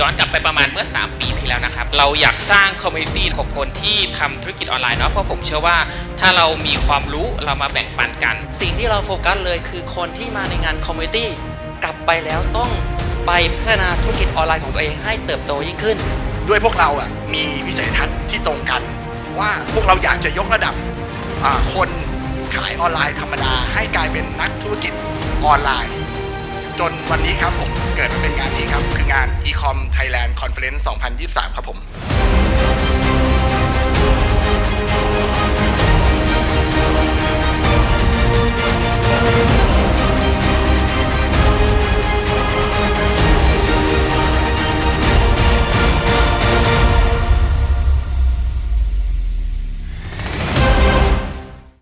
ย้อนกลับไปประมาณเมื่อ 3 ปีที่แล้วนะครับ เราอยากสร้างคอมมูนิตี้ของคนที่ทำธุรกิจออนไลน์เนาะเพราะผมเชื่อว่าถ้าเรามีความรู้เรามาแบ่งปันกัน สิ่งที่เราโฟกัสเลยคือคนที่มาในงานคอมมูนิตี้กลับไปแล้วต้องไปพัฒนาธุรกิจออนไลน์ของตัวเองให้เติบโตยิ่งขึ้น ด้วยพวกเราอะมีวิสัยทัศน์ที่ตรงกัน ว่าพวกเราอยากจะยกระดับคนขายออนไลน์ธรรมดา ให้กลายเป็นนักธุรกิจออนไลน์ จนวันนี้ครับผมเกิดมาเป็นงานนี้ครับคืองาน Ecom Conference 2023 ครับผม